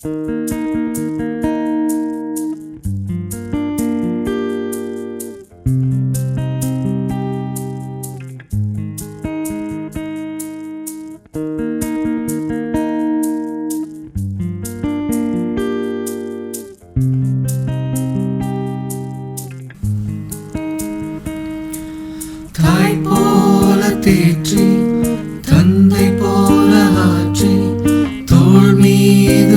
தாய் போல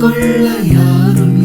கொள்ள யாரும்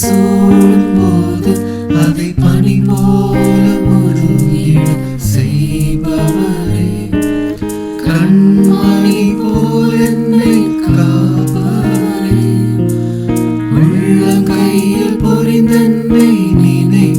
சூழும் போது அதை பனி போல உருகிட செய்பவரே. கண்மணி போல் என்னை காப்பவரே. உள்ளங்கையில் பொறிந்தன்னை நினை